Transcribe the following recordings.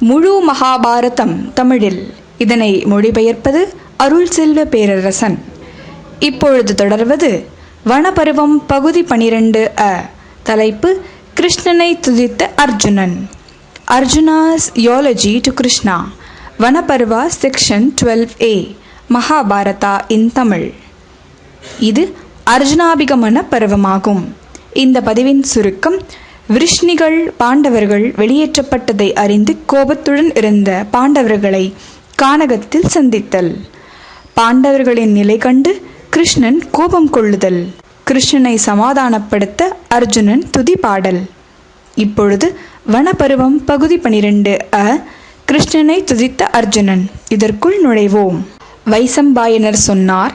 முழு மகாபாரதம் தமிழில். இதனை மொழிபெயர்ப்பது அருள் செல்வ பேரரசன். இப்பொழுது தொடர்வது வனபருவம் பகுதி பனிரெண்டு அ. தலைப்பு கிருஷ்ணனை துதித்த Arjunan. Arjuna's eulogy to Krishna. Vanaparva section twelve A. Mahabharata in Tamil. இது அர்ஜுனாபிகமன பருவமாகும். இந்த பதிவின் சுருக்கம் விருஷ்ணிகள் பாண்டவர்கள் வெளியேற்றப்பட்டதை அறிந்து கோபத்துடன் இருந்த பாண்டவர்களை கானகத்தில் சந்தித்தல். பாண்டவர்களின் நிலை கண்டு கிருஷ்ணன் கோபம் கொள்ளுதல். கிருஷ்ணனை சமாதானப்படுத்த அர்ஜுனன் துதி பாடல். இப்பொழுது வனப்பருவம் பகுதி பனிரெண்டு அ கிருஷ்ணனை துதித்த அர்ஜுனன். இதற்குள் நுழைவோம். வைசம்பாயனர் சொன்னார்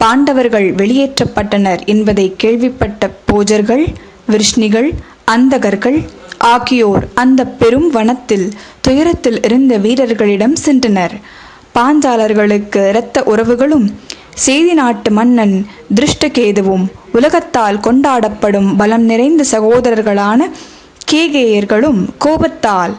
பாண்டவர்கள் வெளியேற்றப்பட்டனர் என்பதை கேள்விப்பட்ட பூஜர்கள் விருஷ்ணிகள் அந்தகர்கள் ஆகியோர் அந்த பெரும் வனத்தில் துயரத்தில் இருந்த வீரர்களிடம் சென்றனர். பாஞ்சாலர்களுக்கு இரத்த உறவுகளும் செய்தி நாட்டு மன்னன் திருஷ்டகேதுவும் உலகத்தால் கொண்டாடப்படும் பலம் நிறைந்த சகோதரர்களான கேகேயர்களும் கோபத்தால்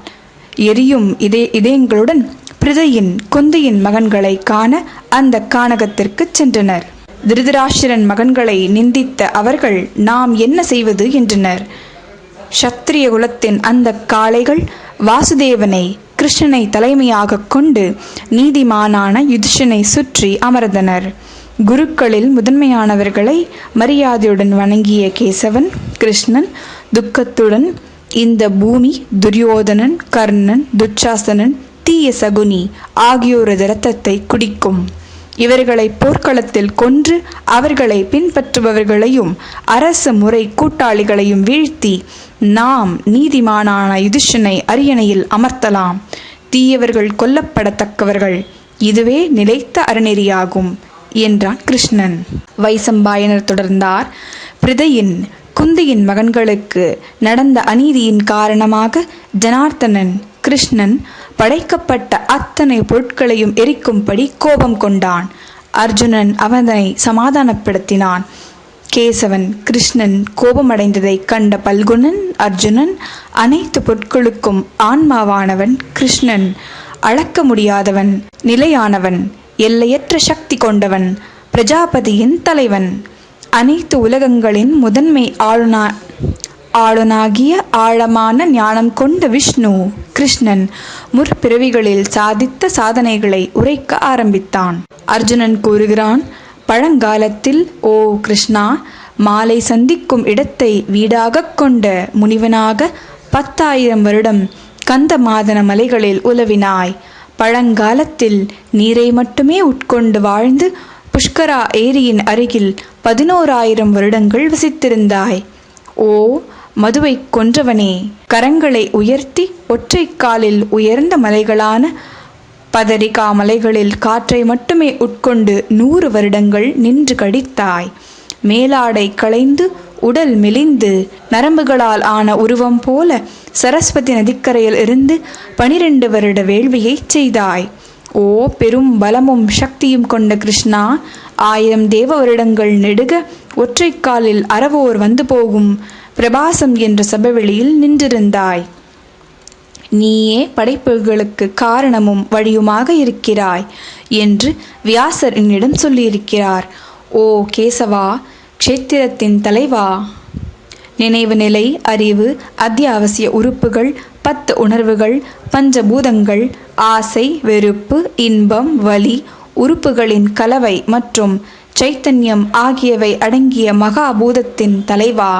எரியும் இதே இதயங்களுடன் பிரிதையின் குந்தியின் மகன்களை காண அந்த கானகத்திற்கு சென்றனர். திருதராஷ்டிரன் மகன்களை நிந்தித்த அவர்கள் நாம் என்ன செய்வது? என்றனர். சத்திரிய குலத்தின் அந்த காளைகள் வாசுதேவனை கிருஷ்ணனை தலைமையாக கொண்டு நீதிமானான யுதிஷனை சுற்றி அமர்ந்தனர். குருக்களில் முதன்மையானவர்களை மரியாதையுடன் வணங்கிய கேசவன் கிருஷ்ணன் துக்கத்துடன் இந்த பூமி துரியோதனன் கர்ணன் துச்சாசனன் தீய சகுனி ஆகியோரது இரத்தத்தை குடிக்கும். இவர்களை போர்க்களத்தில் கொன்று அவர்களை பின்பற்றுபவர்களையும் அரச முறை கூட்டாளிகளையும் வீழ்த்தி நாம் நீதிமானான யுதிஷனை அரியணையில் அமர்த்தலாம். தீயவர்கள் கொல்லப்படத்தக்கவர்கள் இதுவே நிலைத்த அறநெறியாகும் என்றான் கிருஷ்ணன். வைசம்பாயனர் தொடர்ந்தார். பிரிதையின் குந்தியின் மகன்களுக்கு நடந்த அநீதியின் காரணமாக ஜனார்த்தனன் கிருஷ்ணன் படைக்கப்பட்ட அத்தனை பொருட்களையும் எரிக்கும்படி கோபம் கொண்டான். அர்ஜுனன் அவனை சமாதானப்படுத்தினான். கேசவன் கிருஷ்ணன் கோபமடைந்ததை கண்ட பல்குணன் அர்ஜுனன் அனைத்து பொருட்களுக்கும் ஆன்மாவானவன் கிருஷ்ணன். அளக்க முடியாதவன் நிலையானவன் எல்லையற்ற சக்தி கொண்டவன் பிரஜாபதியின் தலைவன். அனைத்து உலகங்களின் முதன்மை ஆளுநா ஆளுனாகிய ஆழமான ஞானம் கொண்ட விஷ்ணு. கிருஷ்ணன் முற்பிறவிகளில் சாதித்த சாதனைகளை உரைக்க ஆரம்பித்தான். அர்ஜுனன் கூறுகிறான் பழங்காலத்தில் ஓ கிருஷ்ணா மாலை சந்திக்கும் இடத்தை வீடாகக் கொண்ட முனிவனாக பத்தாயிரம் வருடம் கந்த மாதன மலைகளில் உலவினாய். பழங்காலத்தில் நீரை மட்டுமே உட்கொண்டு வாழ்ந்து புஷ்கரா ஏரியின் அருகில் பதினோராயிரம் வருடங்கள் வசித்திருந்தாய். ஓ மதுவை கொன்றவனே. கரங்களை உயர்த்தி ஒற்றை காலில் உயர்ந்த மலைகளான பதரிகா மலைகளில் காற்றை மட்டுமே உட்கொண்டு நூறு வருடங்கள் நின்று கடித்தாய். மேலாடை களைந்து உடல் மெலிந்து நரம்புகளால் ஆன உருவம் போல சரஸ்வதி நதிக்கரையில் இருந்து பனிரெண்டு வருட வேள்வியை செய்தாய். ஓ பெரும் பலமும் சக்தியும் கொண்ட கிருஷ்ணா ஆயிரம் தேவ வருடங்கள் நெடுக ஒற்றைக்காலில் அறவோர் வந்து போகும். பிரபாசம் என்ற சபவெளியில் நின்றிருந்தாய். நீயே படைப்புகளுக்கு காரணமும் வழியுமாக இருக்கிறாய் என்று வியாசர் என்னிடம் சொல்லியிருக்கிறார். ஓ கேசவா க்ஷேத்திரத்தின் தலைவா! நினைவு நிலை அறிவு அத்தியாவசிய உறுப்புகள் பத்து உணர்வுகள் பஞ்சபூதங்கள் ஆசை வெறுப்பு இன்பம் வலி உறுப்புகளின் கலவை மற்றும் சைத்தன்யம் ஆகியவை அடங்கிய மகாபூதத்தின் தலைவா!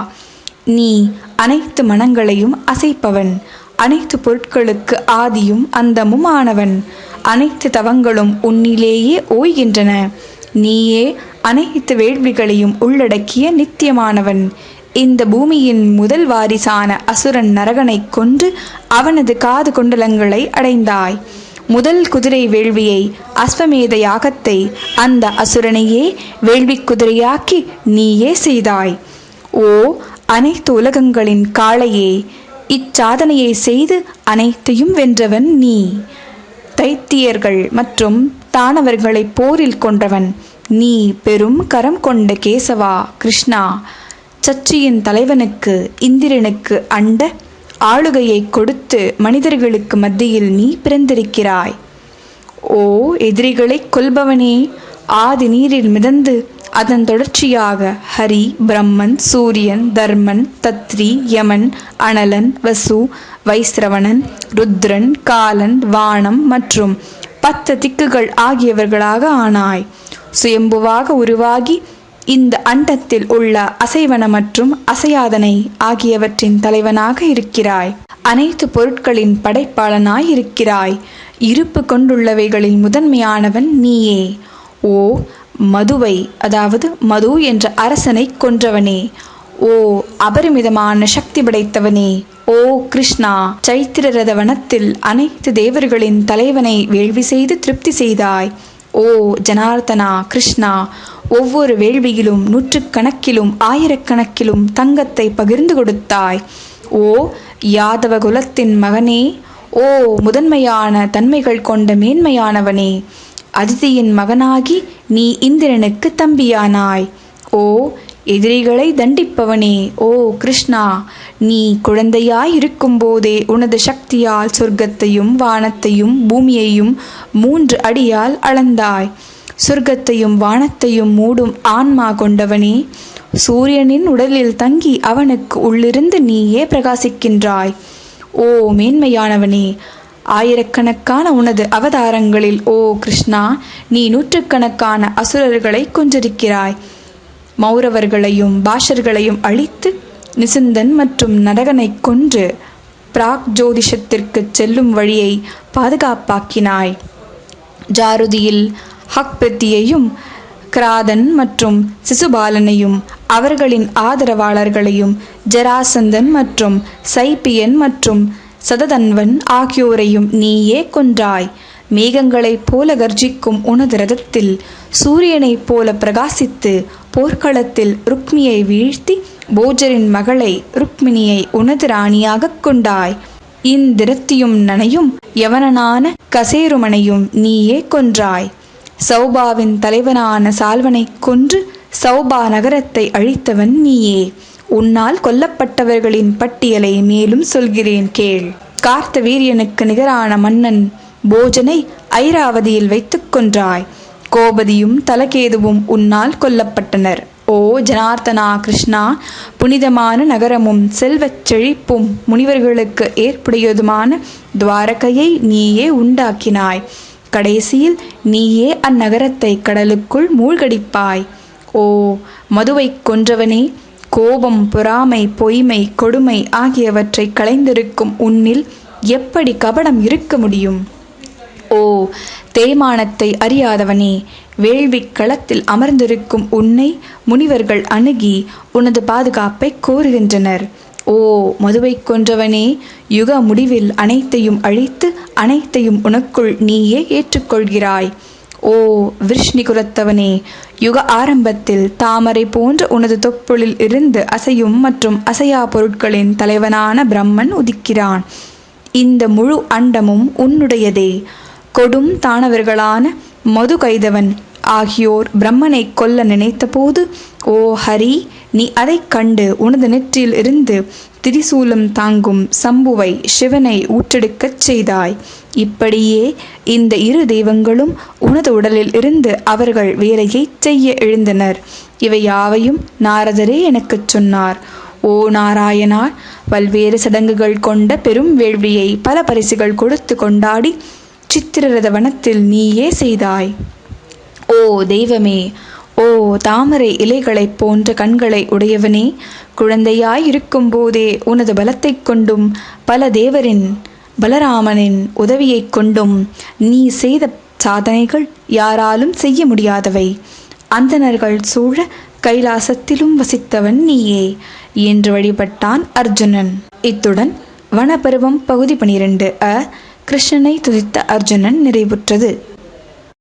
நீ அனைத்து மனங்களையும் அசைப்பவன். அனைத்து பொருட்களுக்கு ஆதியும் அந்தமும் ஆனவன் அனைத்து தவங்களும் உன்னிலேயே ஓய்கின்றன. நீயே அனைத்து வேள்விகளையும் உள்ளடக்கிய நித்தியமானவன். இந்த பூமியின் முதல் வாரிசான அசுரன் நரகனை கொண்டு அவனது காது குண்டலங்களை அடைந்தாய். முதல் குதிரை வேள்வியை அஸ்வமேத யாகத்தை அந்த அசுரனையே வேள்வி குதிரையாக்கி நீயே செய்தாய். ஓ அனைத்து உலகங்களின் காளையே இச்சாதனையை செய்து அனைத்தையும் வென்றவன் நீ. தைத்தியர்கள் மற்றும் தானவர்களை போரில் கொன்றவன் நீ பெரும் கரம் கொண்ட கேசவா கிருஷ்ணா. சச்சியின் தலைவனுக்கு இந்திரனுக்கு அண்ட ஆளுகையை கொடுத்து மனிதர்களுக்கு மத்தியில் நீ பிறந்திருக்கிறாய். ஓ எதிரிகளைக் கொல்பவனே ஆதி நீரில் மிதந்து அதன் தொடர்ச்சியாக ஹரி பிரம்மன் சூரியன் தர்மன் தத்ரி யமன் அனலன் வசு வைஸ்ரவணன் ருத்ரன் காலன் வானம் மற்றும் பத்து திக்குகள் ஆகியவர்களாக ஆனாய். சுயம்புவாக உருவாகி இந்த அண்டத்தில் உள்ள அசைவன மற்றும் அசையாதனை ஆகியவற்றின் தலைவனாக இருக்கிறாய். அனைத்து பொருட்களின் படைப்பாளனாய் இருக்கிறாய். இருப்பு கொண்டுள்ளவைகளில் முதன்மையானவன் நீயே. ஓ மதுவை அதாவது மது என்ற அரசனை கொன்றவனே. ஓ அபரிமிதமான சக்தி படைத்தவனே. ஓ கிருஷ்ணா சைத்திர ரத வனத்தில் அனைத்து தேவர்களின் தலைவனை வேள்வி செய்து திருப்தி செய்தாய். ஓ ஜனார்த்தனா கிருஷ்ணா ஒவ்வொரு வேள்வியிலும் நூற்றுக்கணக்கிலும் ஆயிரக்கணக்கிலும் தங்கத்தை பகிர்ந்து கொடுத்தாய். ஓ யாதவ குலத்தின் மகனே. ஓ முதன்மையான தன்மைகள் கொண்ட மேன்மையானவனே. அதிதியின் மகனாகி நீ இந்திரனுக்கு தம்பியானாய். ஓ எதிரிகளை தண்டிப்பவனே. ஓ கிருஷ்ணா நீ குழந்தையாய் இருக்கும்போதே உனது சக்தியால் சொர்க்கத்தையும் வானத்தையும் பூமியையும் மூன்று அடியால் அளந்தாய். சொர்க்கத்தையும் வானத்தையும் மூடும் ஆன்மா கொண்டவனே சூரியனின் உடலில் தங்கி அவனுக்கு உள்ளிருந்து நீயே பிரகாசிக்கின்றாய். ஓ மேன்மையானவனே ஆயிரக்கணக்கான உனது அவதாரங்களில் ஓ கிருஷ்ணா நீ நூற்றுக்கணக்கான அசுரர்களை கொன்றிருக்கிறாய். மௌரவர்களையும் பாஷர்களையும் அழித்து நிசிந்தன் மற்றும் நரகனை கொன்று பிராக் ஜோதிஷத்திற்கு செல்லும் வழியை பாதுகாப்பாக்கினாய். ஜாருதியில் ஹக்பிரத்தியையும் கிராதன் மற்றும் சிசுபாலனையும் அவர்களின் ஆதரவாளர்களையும் ஜராசந்தன் மற்றும் சைப்பியன் மற்றும் சததன்வன் ஆகியோரையும் நீயே கொன்றாய். மேகங்களைப் போல கர்ஜிக்கும் உனது ரதத்தில் சூரியனைப் போல பிரகாசித்து போர்க்களத்தில் ருக்மியை வீழ்த்தி போஜரின் மகளை ருக்மிணியை உனது ராணியாகக் கொண்டாய். இந்திரத்தியும் நனையும் யவனனான கசேருமனையும் நீயே கொன்றாய். சௌபாவின் தலைவனான சால்வனைக் கொன்று சௌபா நகரத்தை அழித்தவன் நீயே. உன்னால் கொல்லப்பட்டவர்களின் பட்டியலை மேலும் சொல்கிறேன் கேள். கார்த்த வீரியனுக்கு நிகரான மன்னன் போஜனை ஐராவதியில் வைத்துக் கொன்றாய். கோபதியும் தலகேதுவும் உன்னால் கொல்லப்பட்டனர். ஓ ஜனார்த்தனா கிருஷ்ணா புனிதமான நகரமும் செல்வச் செழிப்பும் முனிவர்களுக்கு ஏற்புடையதுமான துவாரகையை நீயே உண்டாக்கினாய். கடைசியில் நீயே அந்நகரத்தை கடலுக்குள் மூழ்கடிப்பாய். ஓ மதுவைக் கொன்றவனே கோபம் பொறாமை பொய்மை கொடுமை ஆகியவற்றை களைந்திருக்கும் உன்னில் எப்படி கபடம் இருக்க முடியும்? ஓ தேய்மானத்தை அறியாதவனே வேள்விக் களத்தில் அமர்ந்திருக்கும் உன்னை முனிவர்கள் அணுகி உனது பாதுகாப்பை கோருகின்றனர். ஓ மதுவைக் கொன்றவனே யுக முடிவில் அனைத்தையும் அழித்து அனைத்தையும் உனக்குள் நீயே ஏற்றுக்கொள்கிறாய். ஓ விருஷ்ணி குலத்தவனே யுக ஆரம்பத்தில் தாமரை போன்ற உனது தொப்புளில் இருந்து அசையும் மற்றும் அசையா பொருட்களின் தலைவனான பிரம்மன் உதிக்கிறான். இந்த முழு அண்டமும் உன்னுடையதே. கொடும் தானவர்களான மது கைதவன் ஆகியோர் பிரம்மனை கொல்ல நினைத்தபோது ஓ ஹரி நீ அதைக் கண்டு உனது நெற்றியில் இருந்து திரிசூலம் தாங்கும் சம்புவை சிவனை ஊற்றெடுக்கச் செய்தாய். இப்படியே இந்த இரு தெய்வங்களும் உனது உடலில் இருந்து அவர்கள் வேலையை செய்ய எழுந்தனர். இவை யாவையும் நாரதரே எனக்குச் சொன்னார். ஓ நாராயணா பல்வேறு சடங்குகள் கொண்ட பெரும் வேள்வியை பல பரிசுகள் கொடுத்து கொண்டாடி சித்திரரத வனத்தில் நீயே செய்தாய். ஓ தெய்வமே ஓ தாமரை இலைகளைப் போன்ற கண்களை உடையவனே குழந்தையாய் இருக்கும்போதே உனது பலத்தைக் கொண்டும் பல தேவரின் பலராமனின் உதவியைக் கொண்டும் நீ செய்த சாதனைகள் யாராலும் செய்ய முடியாதவை. அந்தணர்கள் சூழ கைலாசத்திலும் வசித்தவன் நீயே என்று வழிபட்டான் அர்ஜுனன். இத்துடன் வனப்பருவம் பகுதி பனிரெண்டு அ கிருஷ்ணனை துதித்த அர்ஜுனன் நிறைவுற்றது.